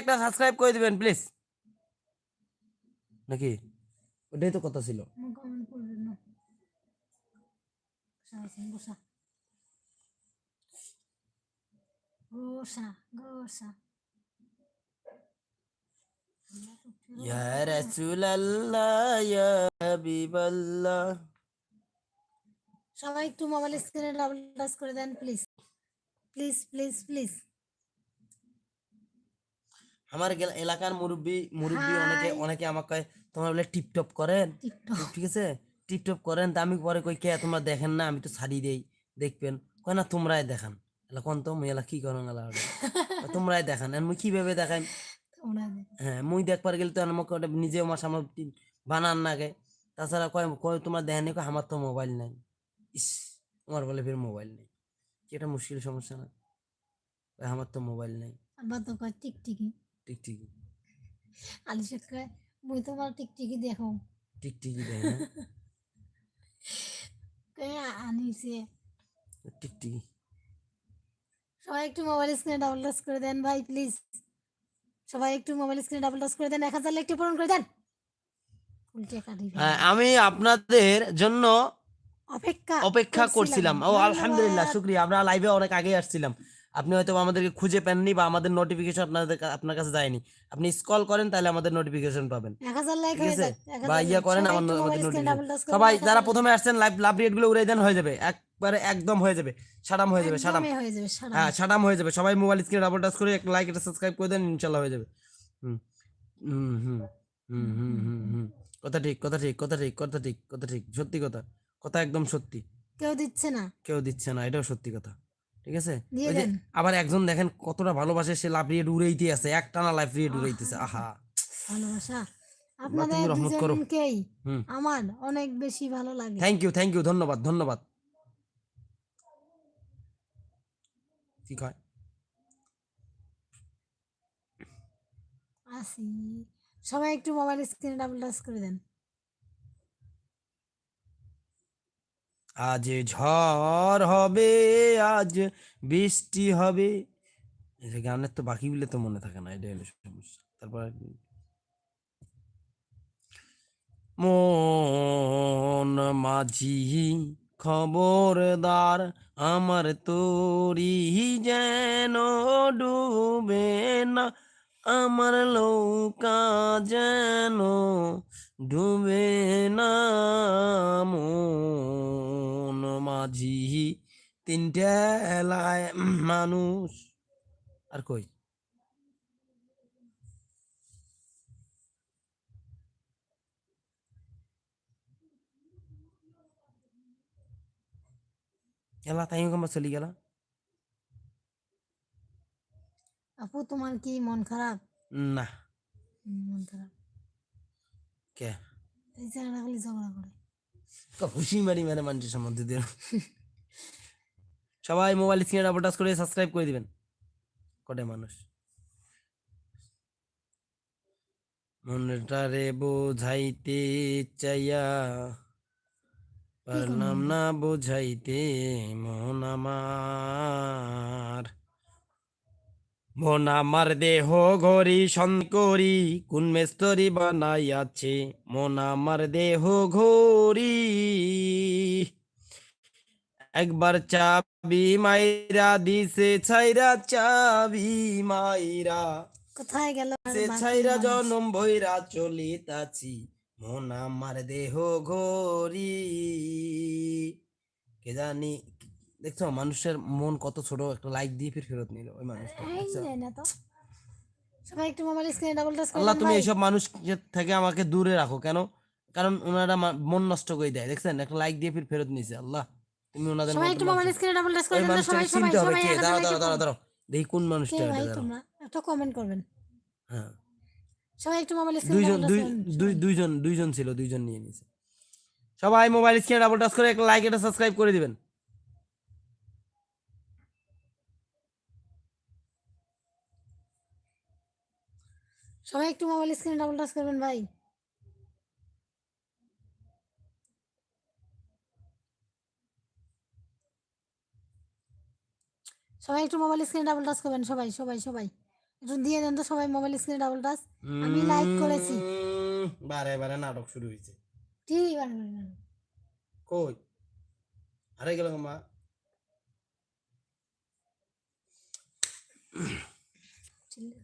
একটা সাবস্ক্রাইব করে দিবেন প্লিজ নাকি? ওটাই তো কথা ছিল। ইয়া রাসূলুল্লাহ ইয়া হাবিবাল্লাহ। সবাই একটু মোবাইল স্ক্রিনে ডাবল টাচ করে দেন প্লিজ প্লিজ প্লিজ প্লিজ আমার এলাকার মুরব্বি মুরব্বি অনেকে অনেকে আমাকে কয় তোমরা বলে টিপটপ করেন? ঠিক আছে? টিপটপ করেন তা আমি পরে কই কে তোমরা দেখেন না আমি তো ছাড়ি দেই দেখবেন? কয় না তোমরাই দেখান। এলা কোন তো? মুই এলা কি করেন তোমরাই দেখান। আর মুই কীভাবে দেখাই হ্যাঁ মুই দেখবার গেলে তো আমাকে নিজে আমার সামনে বানান নাগে তাছাড়া কয় কয় তোমার দেখেনি কয় আমার তো মোবাইল নাই। ইস আমার বলে ফের মোবাইল নেই। কি এটা মুশকিল সমস্যা না? আমার তো মোবাইল নেই। আবার তো কয় টিকটিকি। মুই তোমার টিকটিকি দেখো। দেয় না কয় আনিছে? ঠিকই সবাই একটু মোবাইল স্ক্রিনে ডাবল টাচ করে দেন ভাই প্লিজ সবাই একটু মোবাইল স্ক্রিনে ডাবল টাচ করে দেন এক হাজার একটু পূরণ করে দেন। হ্যাঁ, আমি আপনাদের জন্য অপেক্ষা অপেক্ষা করছিলাম। ও আলহামদুলিল্লাহ শুক্রিয়া। আমরা লাইভে অনেক আগে আসছিলাম। আপনি হয়তো আমাদেরকে খুঁজে পাননি বা আমাদের নোটিফিকেশন আপনাদের আপনার কাছে যায়নি। আপনি স্কল করেন তাহলে আমাদের নোটিফিকেশন পাবেন। ঠিক আছে? বা ইয়া করেন আমাদের নোটিফিকেশন সবাই যারা প্রথমে আসছেন লাইভ লাভ রেটগুলো উড়াই দেন হয়ে যাবে। একবারে একদম হয়ে যাবে। সাডাম হয়ে যাবে একদমই হয়ে সারা হ্যাঁ হয়ে যাবে। সবাই মোবাইল স্ক্রিনে ডাবল টাচ করে একটা লাইক একটা সাবস্ক্রাইব করে দেন ইনশাল্লাহ হয়ে যাবে। হুম হুম হুম হুম হুম হুম হুম। কথা ঠিক কথা ঠিক কথা ঠিক কথা ঠিক কথা ঠিক। সত্যি কথা। কথা একদম সত্যি। কেউ দিচ্ছে না। কেউ দিচ্ছে না এটাও সত্যি কথা। ঠিক আছে। আবার একজন দেখেন কতটা ভালোবাসে সে লাভ রিয়েট উড়াইতে আছে একটানা লাইফ রিয়েট উড়াইতেছে আহা ভালোবাসা। আপনাদের দুজনকেই আমার অনেক বেশি ভালো লাগে। থ্যাংক ইউ থ্যাংক ইউ ধন্যবাদ ধন্যবাদ। কি কয়? আসি। সবাই একটু মোবাইল স্ক্রিনে ডাবল টাচ করে দেন। আজ ঝড় হবে, আজ বৃষ্টি হবে। গানের তো বাকি বলে তো মনে থাকে না এটা হলো সমস্যা। তারপর? মন মাঝি খবরদার আমার তোরি যেন ডুবে না, আমার লৌকা যেন ডুবে না। মন মাঝি তিনটা এলায় মানুষ। আর কই? এলা তাই কমা চলি গেল। আপু তোমার কি মন খারাপ? না। মন খারাপ। কে? এই ছেলেটা খালি ঝগড়া করে। খুশি মারি মানে মানুষের সম্বন্ধে দিয়ে। সবাই মোবাইল স্ক্রিনে ডাবল টাচ করে সাবস্ক্রাইব করে দিবেন। কটে মানুষ? মনটারে বোঝাইতে চাইয়া পারলাম না বোঝাইতে, মন আমার। মন আমার দেহ ঘড়ি করি কোন মেস্তরি বানাইয়াছে? মন আমার দেহ ঘড়ি। একবার চাবি মাইরা দিছে ছাইরা চাবি মাইরা কোথায় গেল ছাইরা? জনম বইরা চলিতাছি। মন আমার দেহ ঘড়ি। কে জানি দেখছ মানুষের মন কত ছোট একটা লাইক দিয়ে ফির ফেরত নিল ওই মানুষটা এই দেখছ? নেয় না তো। সবাই একটু মোবাইল স্ক্রিনে ডাবল টাচ করে আল্লাহ তুমি ভাই। এইসব মানুষ থেকে আমাকে দূরে রাখো কেন? কারণ ওনারা মন নষ্ট করে দেয় দেখছেন? একটা লাইক দিয়ে ফির ফেরত নিছে আল্লাহ। তুমি ওনাদের সবাই একটু মোবাইল স্ক্রিনে ডাবল টাচ করে দেন সবাই সবাই সবাই দাঁড়াও দাঁড়াও দাঁড়াও দাঁড়াও দেখি কোন মানুষটা এটা তোমরা? একটা কমেন্ট করবেন। হ্যাঁ। সবাই একটু মোবাইল স্ক্রিনে দুইজন দুই দুই দুইজন দুইজন ছিল দুইজন নিয়ে নিছে। সবাই মোবাইল স্ক্রিনে ডাবল টাচ করে একটা লাইক এটা সাবস্ক্রাইব করে দিবেন। সবাই একটু মোবাইল স্ক্রিনে ডাবল টাচ করবেন ভাই। সবাই একটু মোবাইল স্ক্রিনে ডাবল টাচ করবেন সবাই সবাই সবাই। একটু দিয়ে দেন তো সবাই মোবাইল স্ক্রিনে ডাবল টাচ আমি লাইক করেছি। বারে বারে নাটক শুরু হয়েছে কি বানাবেন কই? আরে গেল মা। ঠিক